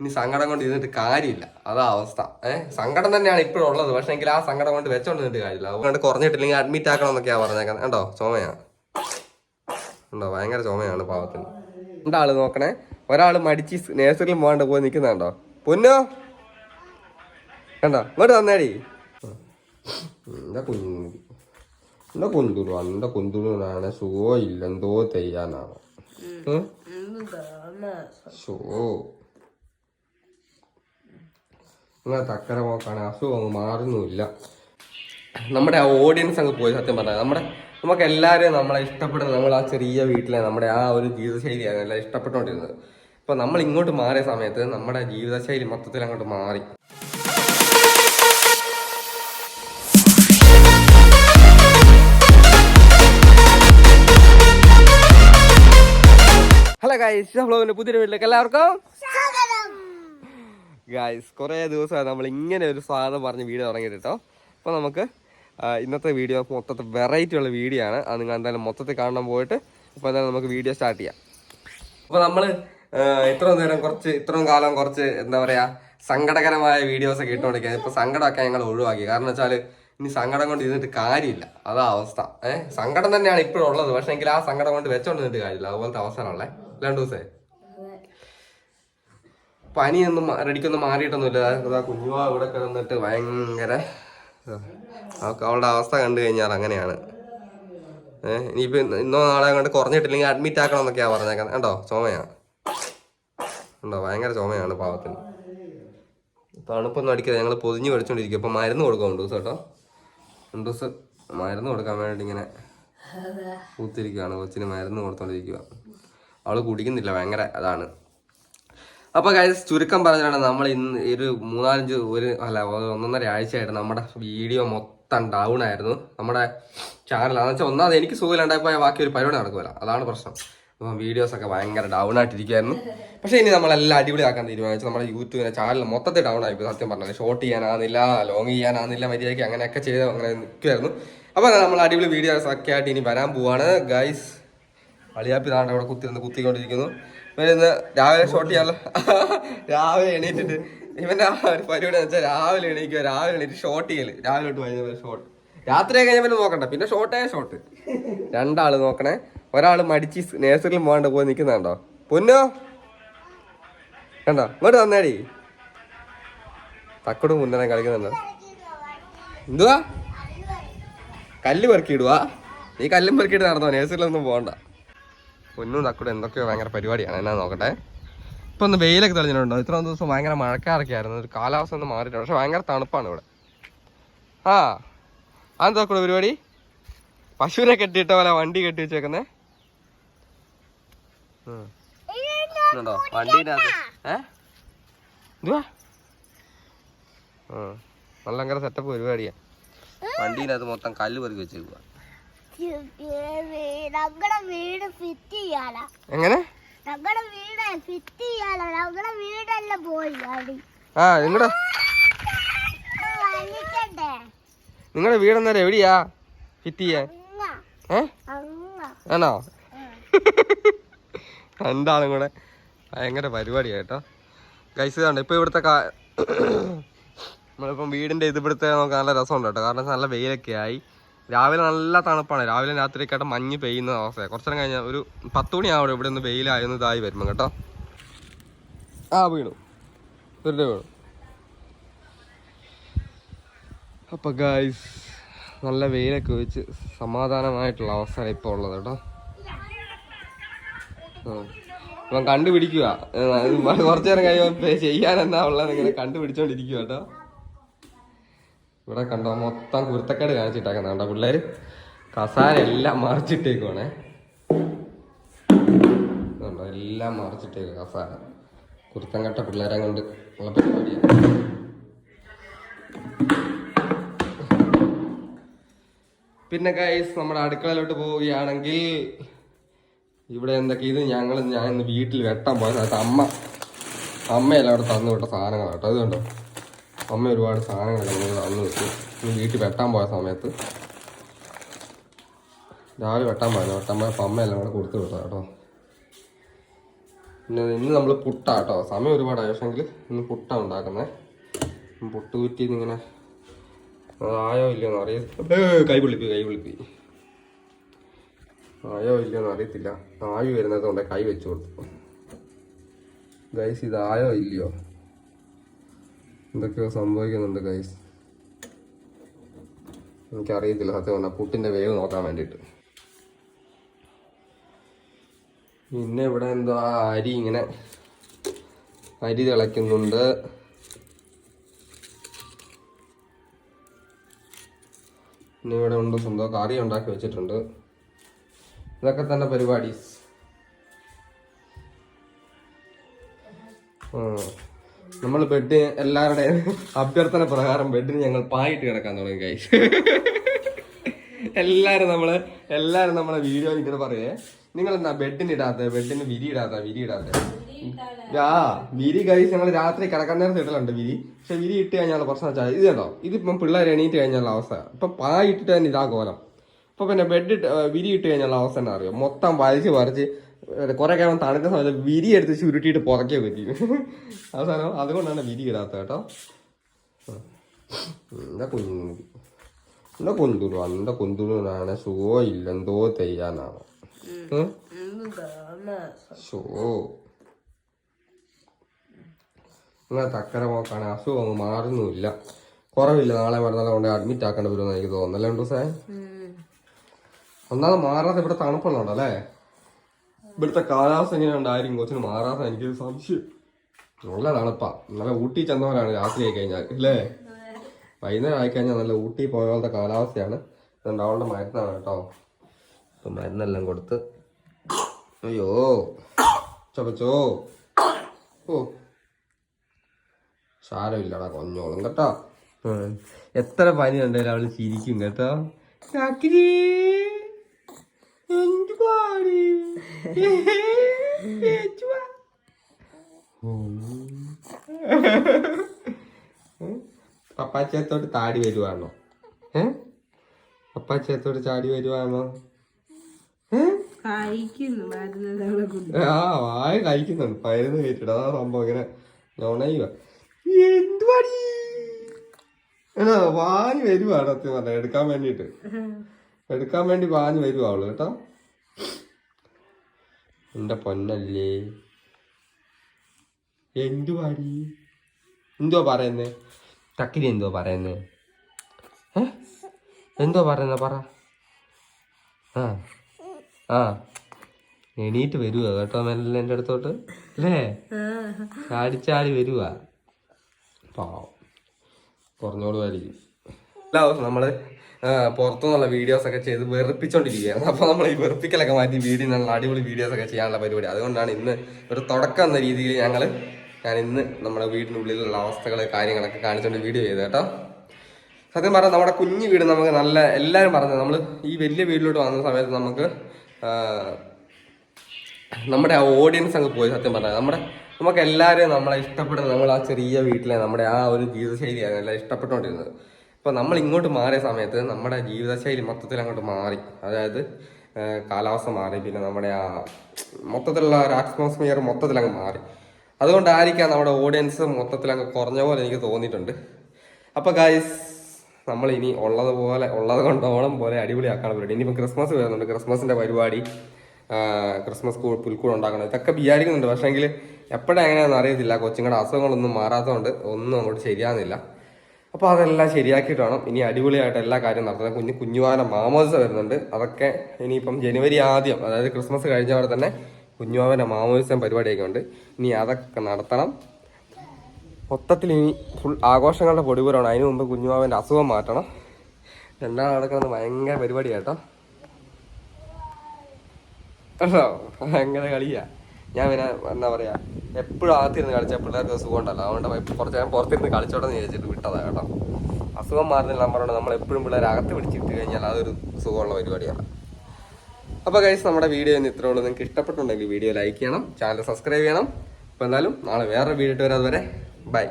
ഇനി സങ്കടം കൊണ്ട് ഇരുന്നിട്ട് കാര്യമില്ല. അതാ അവസ്ഥ. ഏഹ് സങ്കടം തന്നെയാണ് ഇപ്പോഴും ഉള്ളത്. പക്ഷെ എങ്കിൽ ആ സങ്കടം കൊണ്ട് വെച്ചോണ്ട് നിന്നിട്ട് കാര്യമില്ല. അതുകൊണ്ട് കുറഞ്ഞിട്ടില്ലെങ്കിൽ അഡ്മിറ്റ് ആക്കണം എന്നൊക്കെയാ പറഞ്ഞേക്കുന്നത്. കണ്ടോ? ചുമയാണ് ഉണ്ടോ ഭയങ്കര ചുമയാണ് പാവത്തിന്. രണ്ടാൾ നോക്കണേ? ഒരാൾ മടിച്ച് നേഴ്സറിയിൽ പോകാണ്ട് പോയി നിൽക്കുന്നുണ്ടോ പൊന്നോ? കണ്ടോ? ഇങ്ങോട്ട് തന്നേടി എന്താ കുഞ്ഞു എന്താ കുന്തുരു? എന്താ കുന്തുരുനാണ് സുഖമില്ല എന്തോ ചെയ്യാനാണ്? ഷോ. നിങ്ങളെ തക്കര പോക്കാണ് അസുഖം അങ്ങ് മാറുന്നുമില്ല. നമ്മുടെ ആ ഓഡിയൻസ് അങ്ങ് പോയി സത്യം പറഞ്ഞാൽ നമ്മുടെ നമുക്ക് എല്ലാവരെയും നമ്മളെ ഇഷ്ടപ്പെടുന്ന നമ്മൾ ആ ചെറിയ വീട്ടിലെ നമ്മുടെ ആ ഒരു ജീവിതശൈലിയാണ് എല്ലാം ഇഷ്ടപ്പെട്ടുകൊണ്ടിരുന്നത്. ഇപ്പോൾ നമ്മൾ ഇങ്ങോട്ട് മാറിയ സമയത്ത് നമ്മുടെ ജീവിതശൈലി മൊത്തത്തിൽ അങ്ങോട്ട് മാറി. ഹലോ ഗൈസ് ബ്ലോഗിന്റെ പുതിയ വീട്ടിലേക്ക് എല്ലാവർക്കും ഗായ്സ് കുറേ ദിവസമായി നമ്മൾ ഇങ്ങനെ ഒരു സാധനം പറഞ്ഞ് വീഡിയോ തുടങ്ങിയിട്ട് കേട്ടോ. അപ്പോൾ നമുക്ക് ഇന്നത്തെ വീഡിയോ മൊത്തത്തിൽ വെറൈറ്റി ഉള്ള വീഡിയോ ആണ്. അത് നിങ്ങൾ എന്തായാലും മൊത്തത്തിൽ കാണാൻ പോയിട്ട്. അപ്പോൾ എന്തായാലും നമുക്ക് വീഡിയോ സ്റ്റാർട്ട് ചെയ്യാം. അപ്പോൾ നമ്മൾ ഇത്രയും നേരം കുറച്ച് ഇത്രയും കാലം കുറച്ച് എന്താ പറയുക സങ്കടകരമായ വീഡിയോസ് ഒക്കെ ഇട്ടുകൊണ്ടിരിക്കുക ഇപ്പോൾ സങ്കടമൊക്കെ ഞങ്ങൾ ഒഴിവാക്കി. കാരണം വെച്ചാൽ ഇനി സങ്കടം കൊണ്ട് ഇരുന്നിട്ട് കാര്യമില്ല. അതാ അവസ്ഥ. ഏഹ് സങ്കടം തന്നെയാണ് ഇപ്പോഴുള്ളത് പക്ഷേ എങ്കിൽ ആ സങ്കടം കൊണ്ട് വെച്ചോണ്ട് നിന്നിട്ട് കാര്യമില്ല. അതുപോലത്തെ അവസരമാണല്ലേ രണ്ടു ദിവസമേ പനിയൊന്നും റെഡിക്കൊന്നും മാറിയിട്ടൊന്നുമില്ല. അതാ കുഞ്ഞുവാ ഇവിടെ കിടന്നിട്ട് ഭയങ്കര അവൾക്ക് അവളുടെ അവസ്ഥ കണ്ടു കഴിഞ്ഞാൽ അങ്ങനെയാണ്. ഏഹ് ഇനിയിപ്പോ ഇന്നോ നാളെ കണ്ട് കുറഞ്ഞിട്ടില്ലെങ്കിൽ അഡ്മിറ്റ് ആക്കണം എന്നൊക്കെയാ പറഞ്ഞേക്കുന്നത്. കണ്ടോ? ചുമയാ. ഉണ്ടോ ഭയങ്കര ചുമയാണ് പാവത്തിന്. തണുപ്പൊന്നും അടിക്കാതെ ഞങ്ങൾ പൊതിഞ്ഞ് പഠിച്ചുകൊണ്ടിരിക്കും അപ്പൊ മരുന്ന് കൊടുക്കാം രണ്ട് ദിവസം കേട്ടോ. രണ്ടു ദിവസം മരുന്ന് കൊടുക്കാൻ വേണ്ടി ഇങ്ങനെ കൂത്തിരിക്കുകയാണ് കൊച്ചിന് മരുന്ന് കൊടുത്തോണ്ടിരിക്കുക അവൾ കുടിക്കുന്നില്ല. ഭയങ്കര അതാണ് അപ്പൊ കാര്യം ചുരുക്കം പറഞ്ഞാണ് നമ്മൾ ഇന്ന് ഒരു മൂന്നാലഞ്ച് ഒരു അല്ല ഒന്നൊന്നര ആഴ്ചയായിട്ട് നമ്മുടെ വീഡിയോ മൊത്തം ഡൗൺ ആയിരുന്നു. നമ്മുടെ ചാനൽ അതെന്ന് വെച്ചാൽ ഒന്നാമത് എനിക്ക് സുഖമില്ലാണ്ടായപ്പോൾ ബാക്കി ഒരു പരിപാടി നടക്കുമല്ലോ അതാണ് പ്രശ്നം. അപ്പം വീഡിയോസ് ഒക്കെ ഭയങ്കര ഡൗൺ ആയിട്ടിരിക്കുമായിരുന്നു പക്ഷേ ഇനി നമ്മളെല്ലാം അടിപൊളിയാക്കാൻ തീരുമാനിച്ചു. നമ്മുടെ യൂട്യൂബിലെ ചാനൽ മൊത്തത്തിൽ ഡൗൺ ആയി സത്യം പറഞ്ഞത് ഷോർട്ട് ചെയ്യാനാകുന്നില്ല ലോങ് ചെയ്യാനാകുന്നില്ല മര്യാദയ്ക്ക് അങ്ങനെയൊക്കെ ചെയ്ത് അങ്ങനെ നിൽക്കുമായിരുന്നു അപ്പോൾ നമ്മൾ അടിപൊളി വീഡിയോസ് ഒക്കെ ആയിട്ട് ഇനി വരാൻ പോവാണ്. ഗൈസ് അളിയാപ്പി താണ്ട് അവിടെ കുത്തിരുന്ന് കുത്തിക്കൊണ്ടിരിക്കുന്നു. ഇവനിന്ന് രാവിലെ ഷോട്ട് ചെയ്യാനുള്ള രാവിലെ എണീറ്റിട്ട് ഇവന്റെ ആ ഒരു പരിപാടി വെച്ചാൽ രാവിലെ എണീക്കുക രാവിലെ എണീറ്റ് ഷോട്ട് ചെയ്യൽ. രാവിലെ തൊട്ട് വൈകുന്നേരം ഷോട്ട് രാത്രി കഴിഞ്ഞാൽ പിന്നെ നോക്കണ്ട. പിന്നെ ഷോട്ടേ ഷോട്ട് രണ്ടാൾ നോക്കണേ. ഒരാൾ മടിച്ച് നേഴ്സറിയിൽ പോകാണ്ട് പോയി നിൽക്കുന്നുണ്ടോ പൊന്നോ? കണ്ടോ? ഇങ്ങോട്ട് വന്നേടി. തക്കടും മുന്നേ കളിക്കുന്നുണ്ടോ. എന്തുവാ? കല്ല് പെറുക്കിയിടുവാ? നീ കല്ലും പെറുക്കിയിട്ട് നടന്നോ? നേഴ്സറിലൊന്നും പോകണ്ട പൊന്നും തക്കൂടെ എന്തൊക്കെയോ ഭയങ്കര പരിപാടിയാണ്. എന്നാ നോക്കട്ടെ. ഇപ്പൊ ഒന്ന് വെയിലൊക്കെ തെളിഞ്ഞിട്ടുണ്ടോ? ഇത്ര ദിവസം ഭയങ്കര മഴക്കാരൊക്കെ ആയിരുന്നു ഒരു കാലാവസ്ഥ ഒന്ന് മാറിയിട്ടുണ്ട് പക്ഷെ ഭയങ്കര തണുപ്പാണ് ഇവിടെ. ആ അതെന്താ കൂടെ പരിപാടി? പശുവിനെ കെട്ടിയിട്ട പോലെ വണ്ടി കെട്ടി വെച്ചേക്കുന്നേ. വണ്ടീനകത്ത്? ഏ? എന്തുവാ? ആ. നല്ല ഭയങ്കര സെറ്റപ്പ് പരിപാടിയാ. വണ്ടീനകത്ത് മൊത്തം കല്ല് പെറുക്കി വെച്ചേക്കുക ഞങ്ങളുടെ വീട് ഫിറ്റ് ചെയ്യാനാ എങ്ങനെ? ഞങ്ങളുടെ വീട് ഫിറ്റ് ചെയ്യാനാ ഞങ്ങളുടെ വീടെല്ലാം പോയി അടി. ആ നിങ്ങളുടെ നിങ്ങളുടെ വീടെന്നേരം എവിടെയാ ഫിറ്റ് ചെയ്യാൻ? ഏ? ആണോ? രണ്ടാളും കൂടെ ഭയങ്കര പരിപാടിയാ കേട്ടോ. ഗൈസ് കണ്ടോ ഇപ്പൊ ഇവിടുത്തെ കാ നമ്മളിപ്പം വീടിന്റെ ഇത് ഇവിടുത്തെ നമുക്ക് നല്ല രസമുണ്ട് കേട്ടോ. കാരണം നല്ല വെയിലൊക്കെ ആയി. രാവിലെ നല്ല തണുപ്പാണ്. രാവിലെ രാത്രി കേട്ട മഞ്ഞ് പെയ്യുന്ന അവസ്ഥയാണ് കുറച്ചേരം കഴിഞ്ഞാൽ ഒരു പത്ത് മണിയാവും ഇവിടെ ഒന്ന് വെയിലായിരുന്നു ഇതായി വരുമ്പോൾ കേട്ടോ. ആ വീണു. വെറുതെ വീണു. അപ്പൊ ഗായ്സ് നല്ല വെയിലൊക്കെ വെച്ച് സമാധാനമായിട്ടുള്ള അവസ്ഥയാണ് ഇപ്പോൾ ഉള്ളത് കേട്ടോ. ഇവൻ കണ്ടുപിടിക്കുക കുറച്ചു നേരം കഴിയുമ്പോൾ ചെയ്യാൻ എന്താ ഉള്ളത് ഇങ്ങനെ കണ്ടുപിടിച്ചോണ്ടിരിക്കുക കേട്ടോ. ഇവിടെ കണ്ടോ മൊത്തം കുരുത്തക്കേട് കാണിച്ചിട്ടേക്കുന്ന കണ്ടോ പിള്ളേര്? കസാര എല്ലാം മറിച്ചിട്ടേക്കുവാണേ. കണ്ടോ എല്ലാം മറിച്ചിട്ടേക്ക് കസാര. കുരുത്തം കെട്ട പിള്ളേരെ കൊണ്ട് ഉള്ള പരിപാടിയാണ് പിന്നെ ഗൈസ് നമ്മുടെ അടുക്കളയിലോട്ട് പോവുകയാണെങ്കിൽ ഇവിടെ എന്തൊക്കെ ഇത് ഞങ്ങൾ ഞാൻ ഇന്ന് വീട്ടിൽ വെട്ടാൻ പോയത്. അമ്മ അമ്മയല്ല അവിടെ തന്നു വിട്ട സാധനങ്ങളാണ് കേട്ടോ. അത് കണ്ടോ അമ്മ ഒരുപാട് സാധനങ്ങളൊക്കെ നമുക്ക് തന്നു വിട്ടു വീട്ടിൽ വെട്ടാൻ പോയ സമയത്ത് രാവിലെ വെട്ടാൻ പോയത്. വെട്ടാൻ പോയപ്പോൾ അമ്മയെല്ലാം കൂടെ കൊടുത്തു വിട്ടോ കേട്ടോ. പിന്നെ ഇന്ന് നമ്മൾ പുട്ടാട്ടോ സമയം ഒരുപാട് പക്ഷെങ്കിൽ ഇന്ന് പുട്ടാണ് ഉണ്ടാക്കുന്നത് പുട്ട് കുറ്റി ഇങ്ങനെ ആയോ ഇല്ലയോന്ന് അറിയത്തില്ല കൈ വിളിപ്പി കൈ വിളിപ്പി ആയോ ഇല്ലയോന്ന് അറിയത്തില്ല. ആയു വരുന്നത് കൊണ്ട് കൈ വെച്ചു കൊടുത്തു. ഗൈസ് ഇത് ആയോ ഇല്ലയോ? എന്തൊക്കെയോ സംഭവിക്കുന്നുണ്ട് ഗൈസ് എനിക്കറിയത്തില്ല സത്യം പറഞ്ഞാൽ പുട്ടിന്റെ വേവ് നോക്കാൻ വേണ്ടിയിട്ട്. പിന്നെ ഇവിടെ എന്തോ ആ അരി ഇങ്ങനെ അരി തിളയ്ക്കുന്നുണ്ട്. പിന്നെ ഇവിടെ ഉണ്ട് സ്വന്തം കറി ഉണ്ടാക്കി വെച്ചിട്ടുണ്ട്. ഇതൊക്കെ തന്നെ പരിപാടി നമ്മൾ ബെഡ് എല്ലാവരുടെയും അഭ്യർത്ഥന പ്രകാരം ബെഡിന് ഞങ്ങൾ പായിട്ട് കിടക്കാൻ തുടങ്ങി കൈ എല്ലാരും നമ്മൾ എല്ലാരും നമ്മളെ വീഡിയോ ഇങ്ങനെ പറയേ നിങ്ങൾ എന്താ ബെഡിന് ഇടാത്ത? ബെഡിന് വിരി ഇടാത്ത? വിരി ഇടാത്ത? ആ വിരി കഴിച്ച് ഞങ്ങൾ രാത്രി കിടക്കാൻ നേരത്തെ ഇടലുണ്ട് വിരി. പക്ഷെ വിരി ഇട്ട് കഴിഞ്ഞാൽ പ്രശ്നം വെച്ചാൽ ഇത് കേട്ടോ ഇതിപ്പം പിള്ളേർ എണീറ്റ് കഴിഞ്ഞുള്ള അവസ്ഥ. ഇപ്പൊ പായിട്ടിട്ട് തന്നെ ഇതാ കോലം. ഇപ്പൊ പിന്നെ ബെഡ് വിരി ഇട്ട് കഴിഞ്ഞുള്ള അവസ്ഥ എന്നാ അറിയോ? മൊത്തം വലിച്ച് പറിച്ച് കുറെ കഴിയുമ്പോൾ തണുക്കുന്ന സമയത്ത് വിരി എടുത്ത് ചുരുട്ടിയിട്ട് പുറക്കേ പറ്റി. അവസാനം അതുകൊണ്ടാണ് വിരി ഇടാത്തത് കേട്ടോ. എന്താ കുഞ്ഞു? എന്താ കൊന്തുളു എന്താ കൊന്തുളുനാണ് സുഖോ ഇല്ല എന്തോ ചെയ്യാനാണ്. ഉം? ഷോ. നിങ്ങളെ തക്കര പോക്കാണ് അസുഖം മാറുന്നുമില്ല. കുറവില്ല. നാളെ മറ്റന്നാളെ കൊണ്ട് അഡ്മിറ്റ് ആക്കേണ്ടി വരുമെന്ന് എനിക്ക് തോന്നുന്നല്ലേ രണ്ടു ദിവസേ ഒന്നാമത് മാറാതെ ഇവിടെ തണുപ്പുള്ളതുകൊണ്ട് അല്ലേ ഇവിടുത്തെ കാലാവസ്ഥ എങ്ങനെയുണ്ട് ആരും കൊച്ചിന് മാറാത്ത എനിക്കൊരു സംശയം. നല്ല തണുപ്പാ നല്ല ഊട്ടി ചെന്നവരാണ് രാത്രി ആയി കഴിഞ്ഞാൽ അല്ലേ? വൈകുന്നേരം ആയി കഴിഞ്ഞാൽ നല്ല ഊട്ടി പോയ കാലാവസ്ഥയാണ്. അവളുടെ മരുന്നാണ് കേട്ടോ. അപ്പൊ മരുന്നെല്ലാം കൊടുത്ത് അയ്യോ ചപ്പച്ചോ ഓ. സാരമില്ലടാ കൊഞ്ഞോളും കേട്ടോ. എത്ര പനി ഉണ്ടെങ്കിലും അവൾ ചിരിക്കും കേട്ടോ. പപ്പാച്ചയത്തോട്ട് താടി വരുവാണോ ഏ? പപ്പാച്ചയത്തോട്ട് ചാടി വരുവാണോ ആ വായ കഴിക്കുന്നുണ്ട്. പയരുന്ന് കയറ്റിട്ട് അതാ സംഭവം ഇങ്ങനെ നുണയുക. എന്തുവാടി? വായി വരുവാണോ വരുവാ സത്യം പറഞ്ഞ എടുക്കാൻ വേണ്ടിട്ട് എടുക്കാൻ വേണ്ടി വാഞ്ഞ് വരുവാ അവൾ കേട്ടോ. എന്റെ പൊന്നല്ലേ. എന്തുവാടി? എന്തോ പറയുന്നേ? ചക്കിരി എന്തോ പറയുന്നേ? ഏ? എന്തോ പറയുന്ന പറ. ആ ആ. എണീറ്റ് വരുവാ കേട്ടോ മെല്ലെ എന്റെ അടുത്തോട്ട് അല്ലേ? ചാടിച്ചാടി വരുവാ. പാവം. കുറഞ്ഞോളുമായിരിക്കും എല്ലാ ദിവസവും പുറത്തുനിന്നുള്ള വീഡിയോസ് ഒക്കെ ചെയ്ത് വെറുപ്പിച്ചോണ്ടിരിക്കുകയാണ്. അപ്പൊ നമ്മൾ ഈ വെറുപ്പിക്കലൊക്കെ മാറ്റി വീഡിയോ നല്ല അടിപൊളി വീഡിയോസ് ഒക്കെ ചെയ്യാനുള്ള പരിപാടി. അതുകൊണ്ടാണ് ഇന്ന് ഒരു തുടക്കം എന്ന രീതിയിൽ ഞങ്ങൾ ഞാൻ ഇന്ന് നമ്മുടെ വീടിനുള്ളിലുള്ള അവസ്ഥകൾ കാര്യങ്ങളൊക്കെ കാണിച്ചുകൊണ്ട് വീഡിയോ ചെയ്ത് കേട്ടോ. സത്യം പറഞ്ഞാൽ നമ്മുടെ കുഞ്ഞു വീട് നമുക്ക് നല്ല എല്ലാവരും പറഞ്ഞത് നമ്മൾ ഈ വലിയ വീട്ടിലോട്ട് വന്ന സമയത്ത് നമുക്ക് നമ്മുടെ ആ ഓഡിയൻസ് അങ്ങ് പോയി സത്യം പറഞ്ഞാൽ നമ്മുടെ നമുക്ക് എല്ലാവരെയും നമ്മളെ ഇഷ്ടപ്പെടുന്നത് നമ്മൾ ആ ചെറിയ വീട്ടിലെ നമ്മുടെ ആ ഒരു ജീവിതശൈലിയാണ് എല്ലാം ഇഷ്ടപ്പെട്ടുകൊണ്ടിരുന്നത്. അപ്പോൾ നമ്മൾ ഇങ്ങോട്ട് മാറിയ സമയത്ത് നമ്മുടെ ജീവിതശൈലി മൊത്തത്തിൽ അങ്ങോട്ട് മാറി. അതായത് കാലാവസ്ഥ മാറി. പിന്നെ നമ്മുടെ ആ മൊത്തത്തിലുള്ള ഒരു അറ്റ്മോസ്ഫിയർ മൊത്തത്തിൽ അങ്ങ് മാറി. അതുകൊണ്ടായിരിക്കാം നമ്മുടെ ഓഡിയൻസ് മൊത്തത്തിൽ അങ്ങ് കുറഞ്ഞ പോലെ എനിക്ക് തോന്നിയിട്ടുണ്ട്. അപ്പോൾ ഗായ്സ് നമ്മൾ ഇനി ഉള്ളതുപോലെ ഉള്ളത് കൊണ്ട് ഓണം പോലെ അടിപൊളിയാക്കാൻ പരിപാടി ഇനിയിപ്പോൾ ക്രിസ്മസ് വരുന്നുണ്ട്. ക്രിസ്മസിന്റെ പരിപാടി ക്രിസ്മസ് പുൽക്കൂട് ഉണ്ടാക്കണം. ഇതൊക്കെ വിചാരിക്കുന്നുണ്ട്. പക്ഷേങ്കിൽ എപ്പോഴും എങ്ങനെയാണെന്ന് അറിയത്തില്ല. കൊച്ചുങ്ങളുടെ അസുഖങ്ങളൊന്നും മാറാത്തതുകൊണ്ട് ഒന്നും അങ്ങോട്ട് ശരിയാകുന്നില്ല അപ്പോൾ അതെല്ലാം ശരിയാക്കിയിട്ട് വേണം. ഇനി അടിപൊളിയായിട്ട് എല്ലാ കാര്യവും നടത്തുന്നത് കുഞ്ഞു കുഞ്ഞുവാന മാമോദിസ വരുന്നുണ്ട്. അതൊക്കെ ഇനിയിപ്പം ജനുവരി ആദ്യം അതായത് ക്രിസ്മസ് കഴിഞ്ഞ കഴിഞ്ഞവരെ തന്നെ കുഞ്ഞുവാവന്റെ മാമോദിസം പരിപാടിയൊക്കെ ഉണ്ട്. ഇനി അതൊക്കെ നടത്തണം. മൊത്തത്തിൽ ഇനി ഫുൾ ആഘോഷങ്ങളുടെ പൊടിപുരാണ് അതിന് മുമ്പ് കുഞ്ഞുമാവന്റെ അസുഖം മാറ്റണം. രണ്ടാം നടക്കുന്നത് ഭയങ്കര പരിപാടി കേട്ടോ. കേട്ടോ ഭയങ്കര കളിയാ. ഞാൻ പിന്നെ എന്താ പറയാ എപ്പോഴും അകത്തിരുന്ന് കളിച്ചാൽ പിള്ളേർക്ക് സുഖം ഉണ്ടല്ലോ. അതുകൊണ്ട് കുറച്ച് നേരം പുറത്തിരുന്ന് കളിച്ചോട്ടെ എന്ന് വിചാരിച്ചിട്ട് കേട്ടോ. അസുഖം മാറുന്നില്ല നമ്പറുണ്ട് നമ്മൾ എപ്പോഴും പിള്ളേർ അകത്ത് പിടിച്ചിട്ട് കഴിഞ്ഞാൽ അതൊരു സുഖമുള്ള പരിപാടിയാണ്. അപ്പോൾ ഗൈസ് നമ്മുടെ വീഡിയോ ഇന്ന് ഇത്രേ ഉള്ളൂ. നിങ്ങൾക്ക് ഇഷ്ടപ്പെട്ടുണ്ടെങ്കിൽ വീഡിയോ ലൈക്ക് ചെയ്യണം ചാനൽ സബ്സ്ക്രൈബ് ചെയ്യണം. അപ്പോൾ എന്തായാലും നാളെ വേറെ വീഡിയോ ഇട്ട് വരാതെ വരെ ബൈ